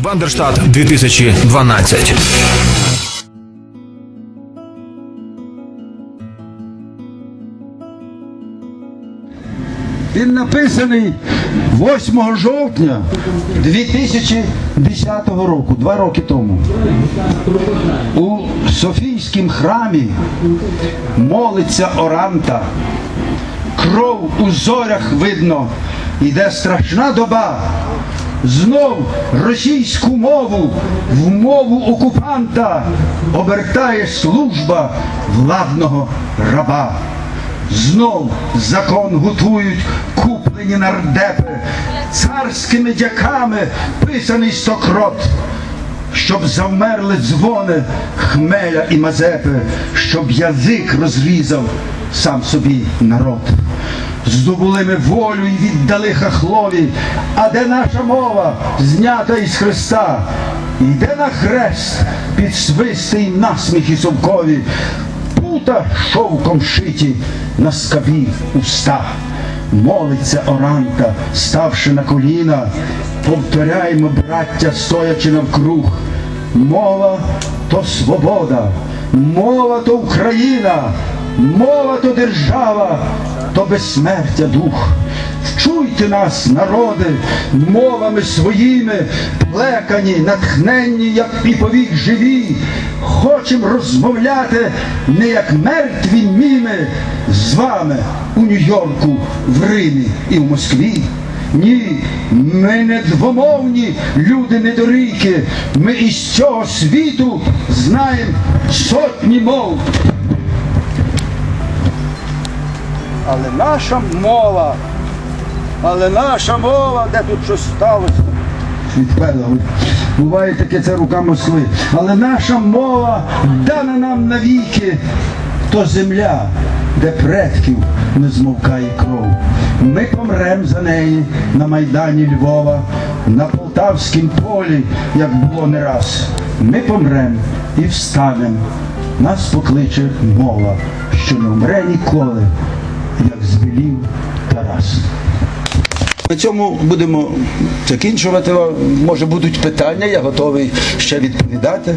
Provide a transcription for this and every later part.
Бандерштат 2012. Він написаний 8 жовтня 2010 року, два роки тому. У Софійському храмі молиться Оранта. Кров у зорях видно, іде страшна доба. Знов російську мову в мову окупанта обертає служба владного раба. Знов закон готують куплені нардепи, царськими дяками писаний стокрот, щоб завмерли дзвони хмеля і мазепи, щоб язик розрізав сам собі народ. Здобули ми волю і віддали хахлові, а де наша мова, знята із Христа, йде на хрест під свисти й насміхи совкові, пута шовком шиті на скабі уста. Молиться оранта, ставши на коліна, повторяймо, браття, стоячи навкруг. Мова то свобода, мова то Україна, мова то держава, то безсмертя дух. Вчуйте нас, народи, мовами своїми, плекані, натхненні, як і повік живі. Хочем розмовляти не як мертві міми з вами у Нью-Йорку, в Римі і в Москві. Ні, ми не двомовні люди недоріки. Ми із цього світу знаємо сотні мов. Але наша мова, але наша мова, де тут щось сталося? Відпела. Буває таке це рука Москви. Але наша мова дана нам навіки, то земля, де предків не змовкає кров. Ми помрем за неї на Майдані Львова, на Полтавськім полі, як було не раз. Ми помрем і встанем. Нас покличе мова, що не вмре ніколи, як збілів Тарас. На цьому будемо закінчувати. Може будуть питання, я готовий ще відповідати.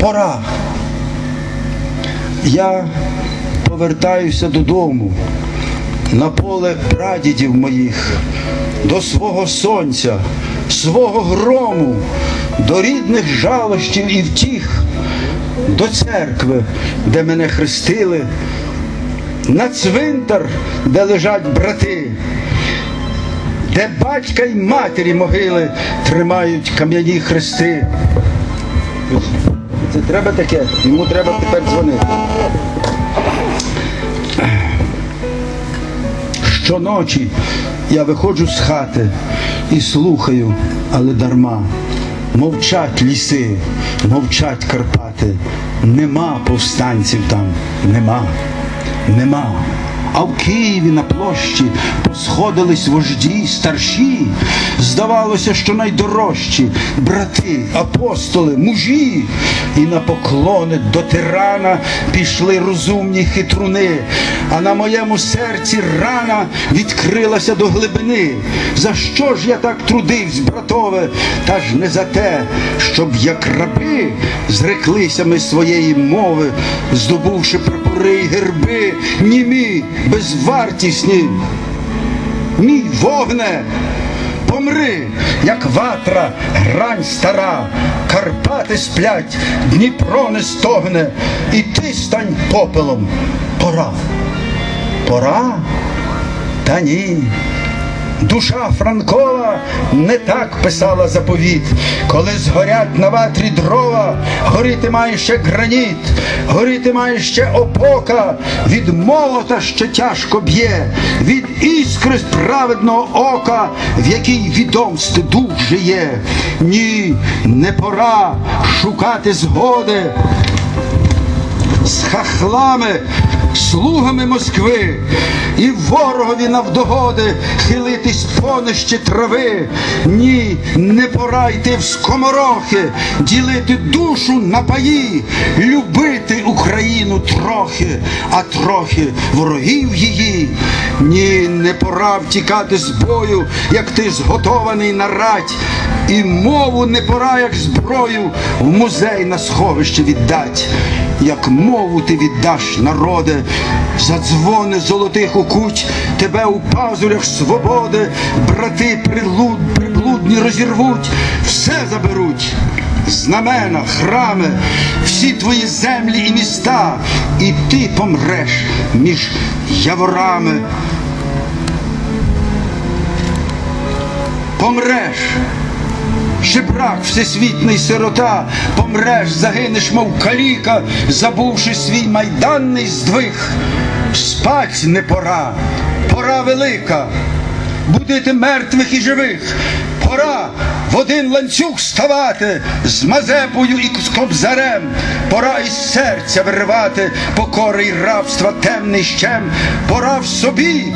Пора. Я повертаюся додому на поле прадідів моїх, до свого сонця, свого грому, до рідних жалощів і втіх, до церкви, де мене хрестили, на цвинтар, де лежать брати де батька й матері могили тримають кам'яні хрести. Це треба таке, йому треба тепер дзвонити. Щоночі я виходжу з хати і слухаю, але дарма. Мовчать ліси, мовчать Карпати. Нема повстанців там, нема, нема. А в Києві на площі посходились вожді старші. Здавалося, що найдорожчі брати, апостоли, мужі. І на поклони до тирана пішли розумні хитруни. А на моєму серці рана відкрилася до глибини. За що ж я так трудивсь, братове? Та ж не за те, щоб як раби зреклися ми своєї мови, здобувши прапори й герби, німі, безвартісні. Мій вогне, помри, як ватра, грань стара, Карпати сплять, Дніпро не стогне, і ти стань попелом. Пора. Пора? Та ні. Душа Франкова не так писала заповіт, коли згорять на ватрі дрова, горіти має ще граніт, горіти має ще опока, від молота ще тяжко б'є, від іскри з праведного ока, в якій відомсти дух жиє. Ні, не пора шукати згоди з хахлами, слугами Москви, і ворогові навдогоди хилитись понищі трави. Ні, не пора йти в скоморохи, ділити душу на паї, любити Україну трохи, а трохи ворогів її. Ні, не пора втікати з бою, як ти зготований на рать, І мову не пора, як зброю, в музей на сховище віддать. Як мову ти віддаш, народе, за дзвони золотих укуть, тебе у пазурях свободи, брати прилуд, приблудні розірвуть, все заберуть. Знамена, храми, всі твої землі і міста, і ти помреш між яворами. Помреш, Жебрак всесвітний сирота, помреш, загинеш, мов каліка, забувши свій майданний здвиг. Спать не пора, пора велика, будити мертвих і живих. Пора в один ланцюг ставати з Мазепою і з кобзарем. Пора із серця виривати покори й рабства темний щем. Пора в собі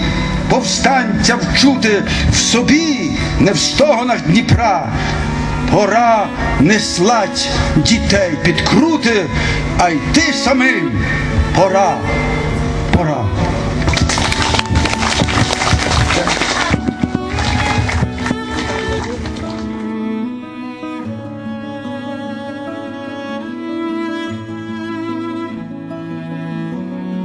повстанця вчути, в собі, не в стогонах Дніпра. Пора не слать дітей під крути, а йти самим. Пора, пора.